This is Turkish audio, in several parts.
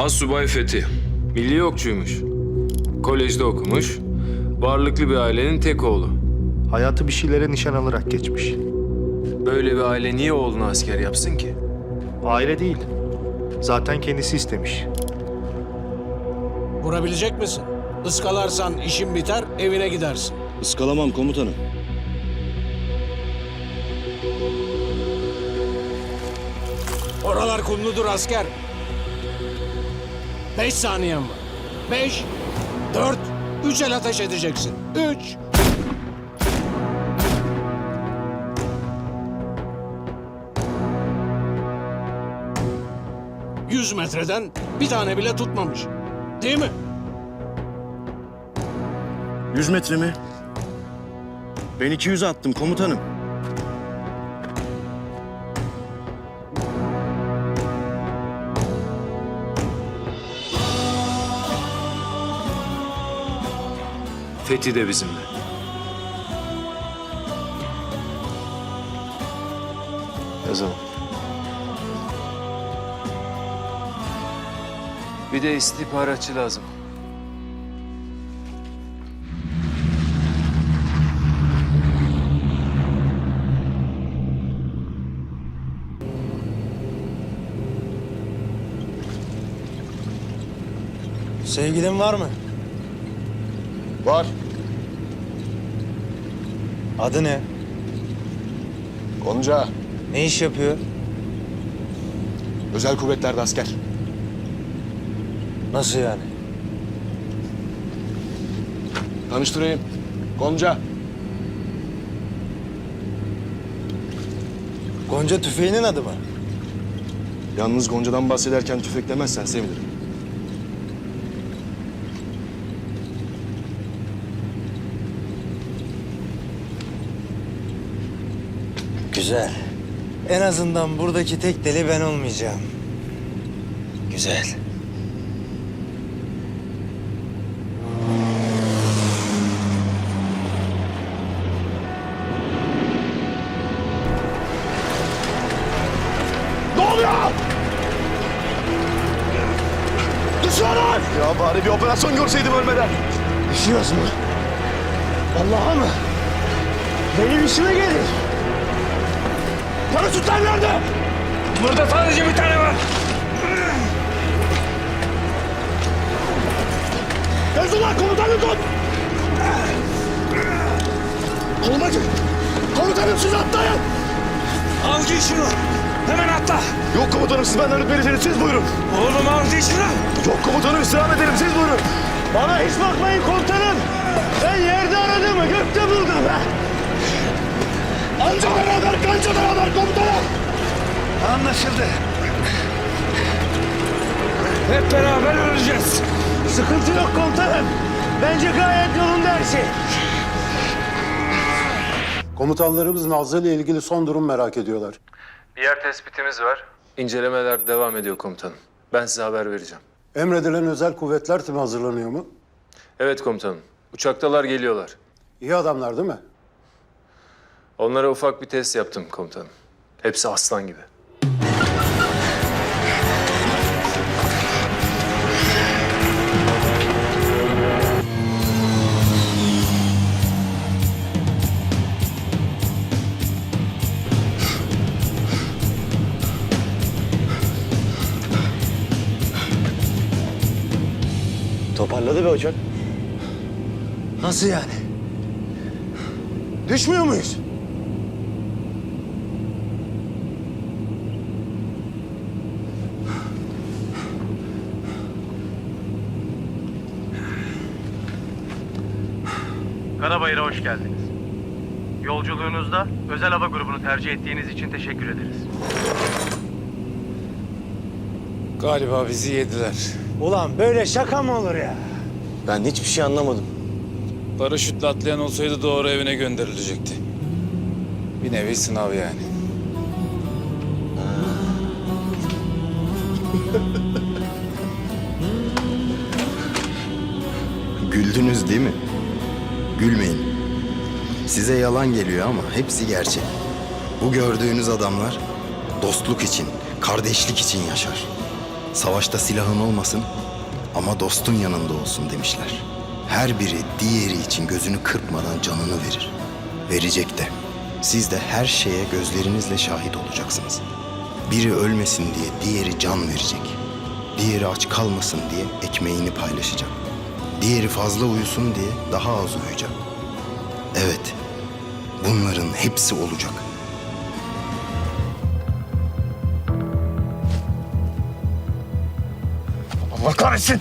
Assubay Fethi. Milli okçuymuş. Kolejde okumuş. Varlıklı bir ailenin tek oğlu. Hayatı bir şeylere nişan alarak geçmiş. Böyle bir aile niye oğlunu asker yapsın ki? Aile değil. Zaten kendisi istemiş. Vurabilecek misin? Iskalarsan işin biter, evine gidersin. Iskalamam komutanım. Oralar kumludur asker. Beş saniyen var. Beş, dört, üç el ateş edeceksin. Üç. Yüz metreden bir tane bile tutmamış. Değil mi? 100 metre mi? Ben 200 attım komutanım. Fethi de bizimle. Yazalım. Bir de istihbaratçı lazım. Sevgilin var mı? Var. Adı ne? Gonca. Ne iş yapıyor? Özel kuvvetlerde asker. Nasıl yani? Tanıştırayım. Gonca. Gonca tüfeğinin adı mı? Yalnız Gonca'dan bahsederken tüfek demezsen sevinirim. Güzel. En azından buradaki tek deli ben olmayacağım. Güzel. Ne oluyor? Düşmanlar! Ya bari bir operasyon görseydim ölmeden. Üşüyoruz mu? Allah'a mı? Benim işime gelir. Paraşütler nerede? Burada sadece bir tane var. Feyzullah komutanım tut! Koluma gir. Komutanım siz atlayın. Al giy şunu. Hemen atla. Yok komutanım siz benden ötmelisiniz siz buyurun. Oğlum al giy şunu. Yok komutanım istirham ederim siz buyurun. Bana hiç bakmayın komutanım. Ben yerde aradığımı gökte buldum be. Anca beraber kanca beraber komutanım. Anlaşıldı. Hep beraber öleceğiz. Sıkıntı yok komutanım. Bence gayet yolunda her şey. Komutanlarımız Nazlı ile ilgili son durum merak ediyorlar. Bir yer tespitimiz var. İncelemeler devam ediyor komutanım. Ben size haber vereceğim. Emredilen özel kuvvetler timi hazırlanıyor mu? Evet komutanım. Uçaktalar geliyorlar. İyi adamlar değil mi? Onlara ufak bir test yaptım komutanım. Hepsi aslan gibi. Toparladı be uçak. Nasıl yani? Düşmüyor muyuz? Karabayır'a hoş geldiniz. Yolculuğunuzda özel hava grubunu tercih ettiğiniz için teşekkür ederiz. Galiba bizi yediler. Ulan böyle şaka mı olur ya? Ben hiçbir şey anlamadım. Paraşütle atlayan olsaydı doğru evine gönderilecekti. Bir nevi sınav yani. Güldünüz değil mi? Gülmeyin. Size yalan geliyor ama hepsi gerçek. Bu gördüğünüz adamlar dostluk için, kardeşlik için yaşar. Savaşta silahın olmasın ama dostun yanında olsun demişler. Her biri diğeri için gözünü kırpmadan canını verir. Verecek de. Siz de her şeye gözlerinizle şahit olacaksınız. Biri ölmesin diye diğeri can verecek. Diğeri aç kalmasın diye ekmeğini paylaşacak. Diğeri fazla uyusun diye daha az uyuyacak. Evet, bunların hepsi olacak. Allah kahretsin.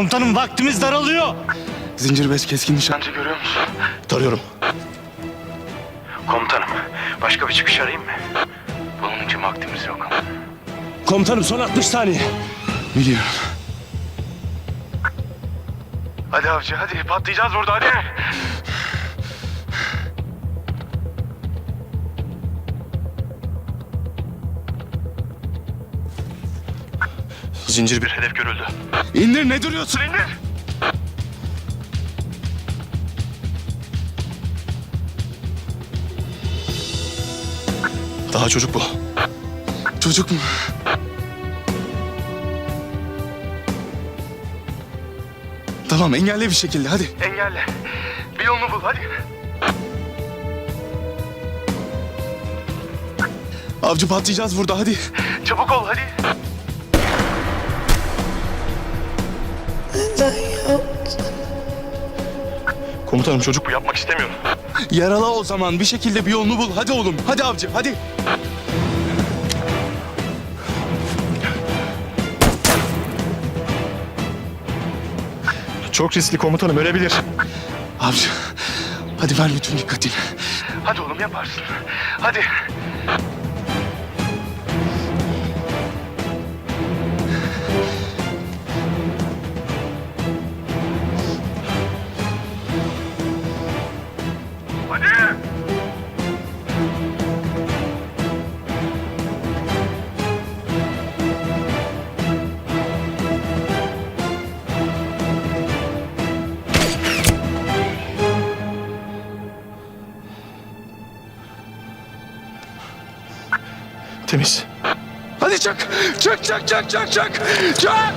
Komutanım vaktimiz daralıyor. Zincirbez keskin nişancı görüyor musun? Tarıyorum. Komutanım, başka bir çıkış arayayım mı? Bunun için vaktimiz yok. Komutanım son 60 saniye. Biliyorum. Hadi avcı, hadi patlayacağız burada, hadi. Zincir bir hedef görüldü. İndir ne duruyorsun indir. Daha çocuk bu. Çocuk mu? Tamam engelle bir şekilde hadi. Engelle. Bir yolunu bul, hadi. Avcı patlayacağız burada hadi. Çabuk ol, hadi. Komutanım çocuk bu yapmak istemiyorum. Yarala o zaman bir şekilde bir yolunu bul. Hadi oğlum hadi avcı hadi. Çok riskli komutanım ölebilir. Avcı hadi ver bütün dikkatini. Hadi oğlum yaparsın. Hadi. Hadi. Temiz. Hadi çak çak çak çak çak çak çak.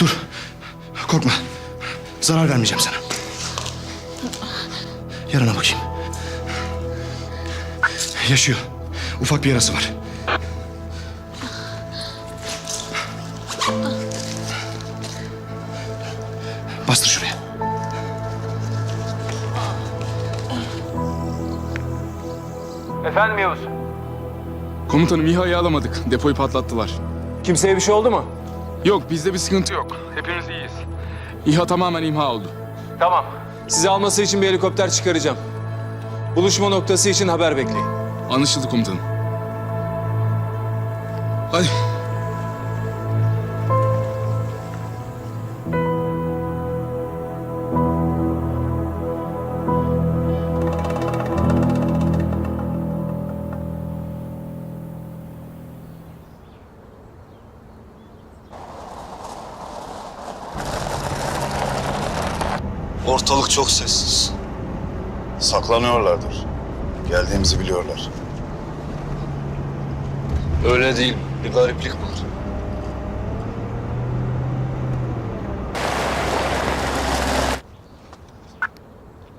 Dur. Korkma. Zarar vermeyeceğim sana. Yarına bakayım. Yaşıyor. Ufak bir yarası var. Bastır şuraya. Efendim Yavuz? Komutanım İHA'yı alamadık. Depoyu patlattılar. Kimseye bir şey oldu mu? Yok bizde bir sıkıntı yok. Hepimiz iyiyiz. İHA tamamen imha oldu. Tamam. Sizi alması için bir helikopter çıkaracağım. Buluşma noktası için haber bekleyin. Anlaşıldı komutanım. Hadi. Ortalık çok sessiz. Saklanıyorlardır. Geldiğimizi biliyorlar. Öyle değil. Bir gariplik var.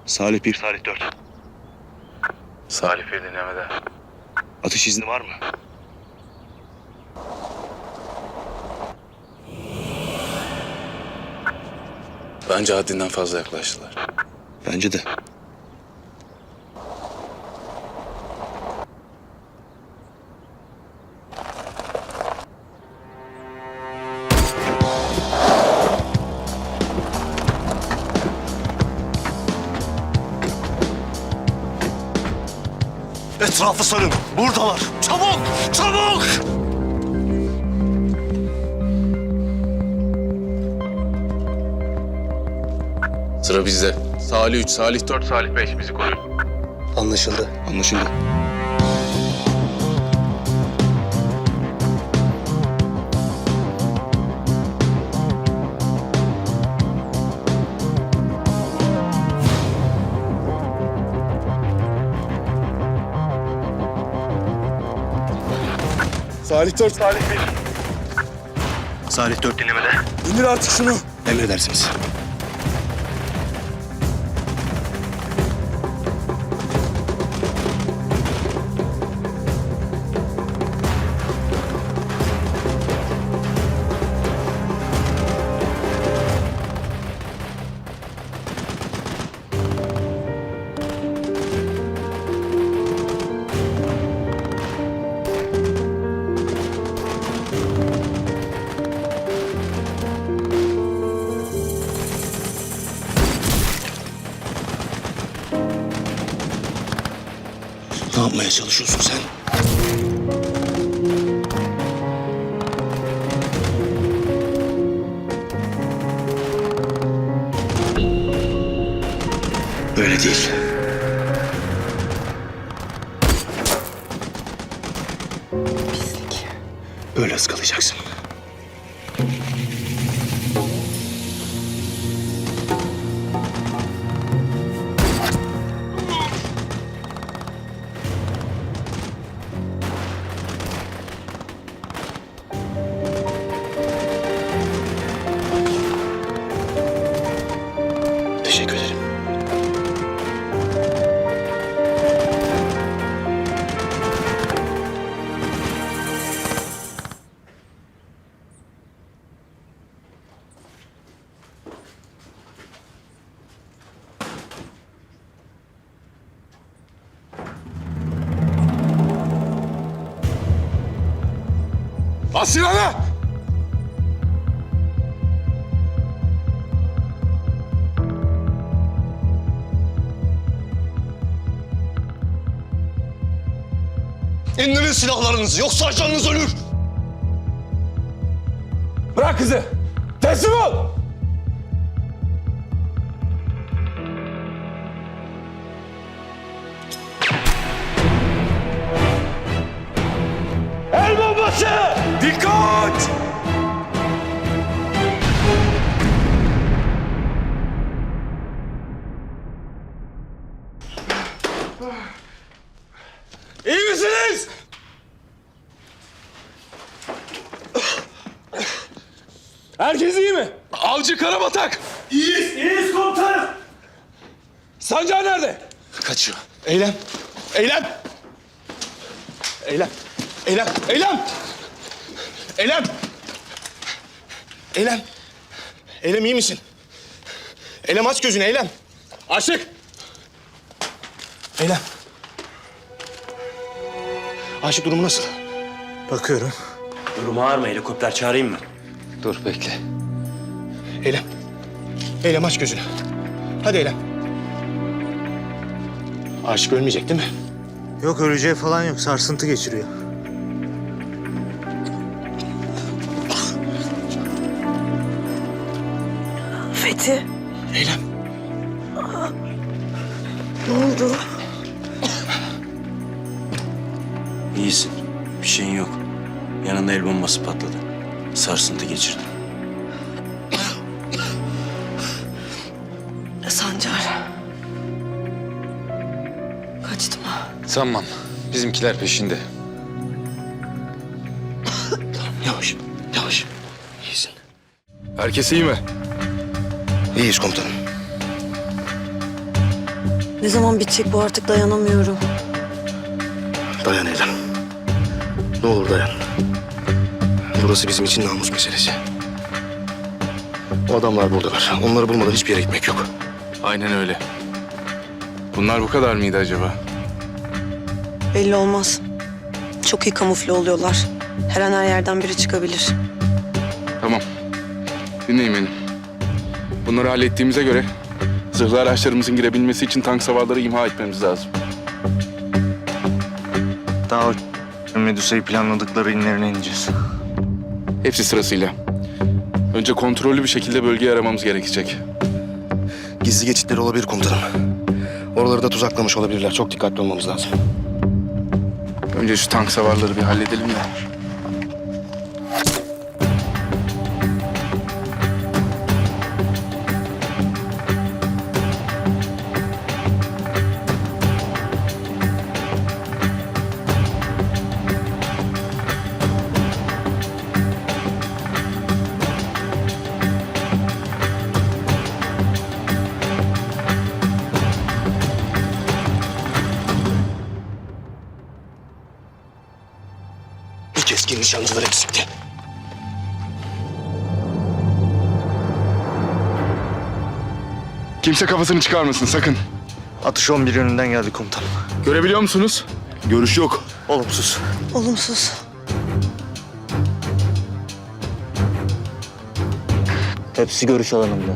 Salih 1, Salih 4. Salih bir dinlemede. Atış izni var mı? Bence haddinden fazla yaklaştılar. Bence de. Etrafı sarın. Buradalar. Çabuk! Çabuk! Sıra bizde. Salih 3, Salih 4, Salih 5 bizi koruyun. Anlaşıldı. Anlaşıldı. Salih 4, Salih Salih dört dinlemede. İndir artık şunu. Emredersiniz. Böyle ıskalayacaksın. Bas silahını! İndirin silahlarınızı yoksa ajanınız ölür. Bırak kızı. Teslim ol. İyi misiniz? Herkes iyi mi? Avcı Karabatak. İyiyiz. İyiyiz komutanım. Sancar nerede? Kaçıyor. Eylem. Eylem. Eylem. Eylem. Eylem. Eylem. Eylem. Eylem iyi misin? Eylem aç gözünü Eylem. Aşık. Eylem. Aşık durumu nasıl? Bakıyorum. Durum ağır mı? Helikopter çağırayım mı? Dur bekle. Eylem. Eylem aç gözünü. Hadi Eylem. Aşık ölmeyecek değil mi? Yok öleceği falan yok. Sarsıntı geçiriyor. Fethi Eylem. ne oldu? İyisin. Bir şeyin yok. Yanında el bombası patladı. Sarsıntı geçirdi. Sancar. Kaçtı mı? Sanmam. Bizimkiler peşinde. Yavaş, yavaş. İyisin. Herkes iyi mi? İyiyiz komutanım. Ne zaman bitecek bu artık dayanamıyorum. Dayan Eylem. Ne olur dayan. Burası bizim için namus meselesi. O adamlar buradalar. Onları bulmadan hiçbir yere gitmek yok. Aynen öyle. Bunlar bu kadar mıydı acaba? Belli olmaz. Çok iyi kamufle oluyorlar. Her an her yerden biri çıkabilir. Tamam. Dinleyin beni. Bunları hallettiğimize göre zırhlı araçlarımızın girebilmesi için tank savarları imha etmemiz lazım. Daha Medusa'yı planladıkları inlerine ineceğiz. Hepsi sırasıyla. Önce kontrollü bir şekilde bölgeyi aramamız gerekecek. Gizli geçitleri olabilir komutanım. Oraları da tuzaklamış olabilirler. Çok dikkatli olmamız lazım. Önce şu tank savarları bir halledelim de. Nişancılar eksikti. Kimse kafasını çıkarmasın sakın. Atış 11 yönünden geldi komutanım. Görebiliyor musunuz? Görüş yok. Olumsuz. Olumsuz. Hepsi görüş alanında.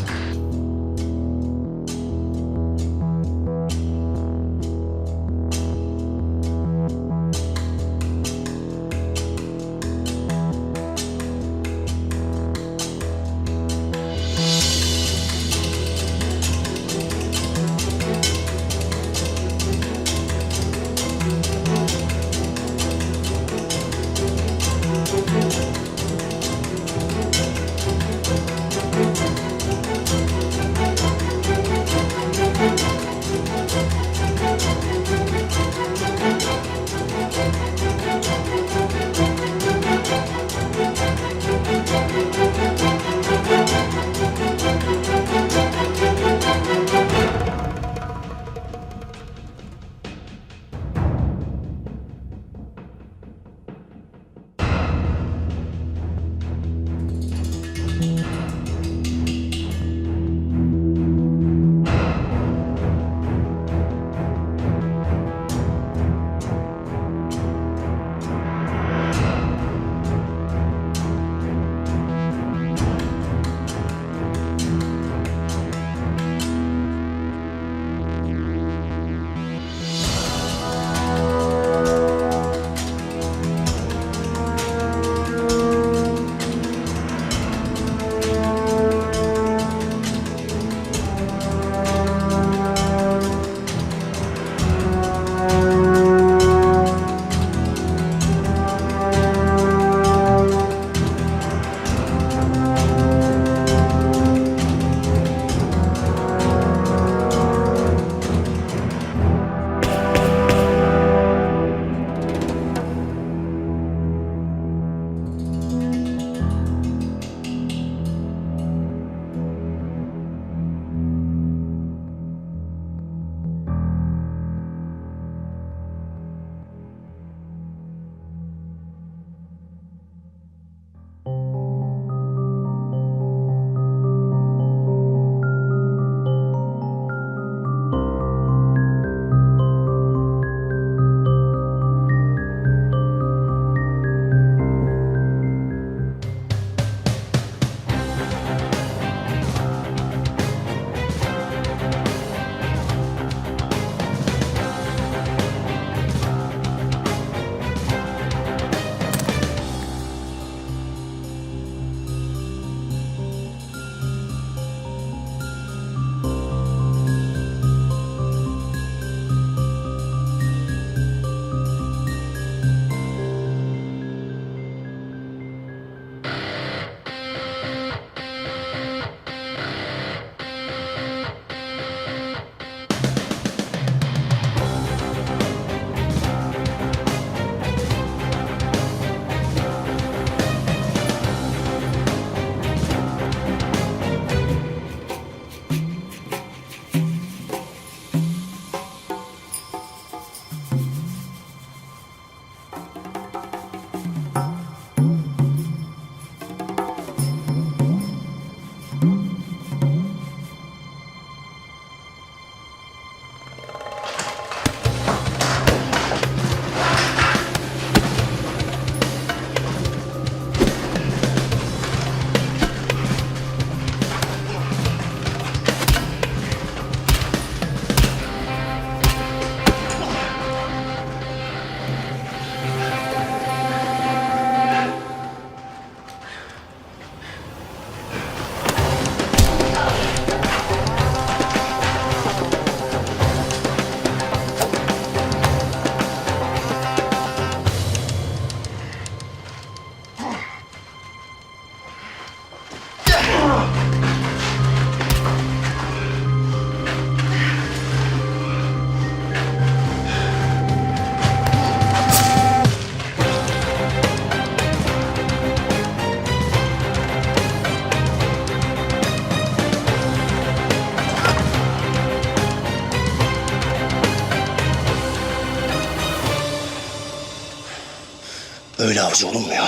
Böyle avcı olunmuyor.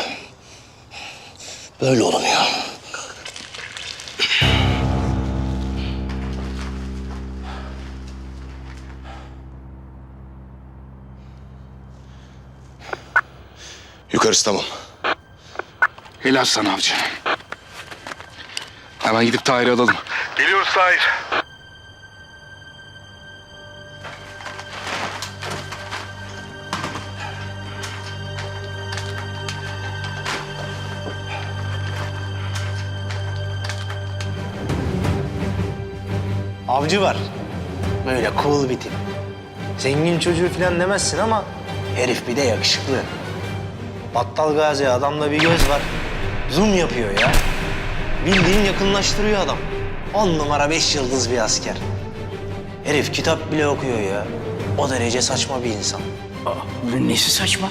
Böyle olunuyor. Yukarısı tamam. Helal sana avcı. Hemen gidip Tahir'i alalım. Geliyoruz Tahir. Avcı var. Böyle cool bir tip. Zengin çocuğu falan demezsin ama herif bir de yakışıklı. Battal Gazi adamda bir göz var. Zoom yapıyor ya. Bildiğin yakınlaştırıyor adam. On numara beş yıldız bir asker. Herif kitap bile okuyor ya. O derece saçma bir insan. Bunun nesi saçma?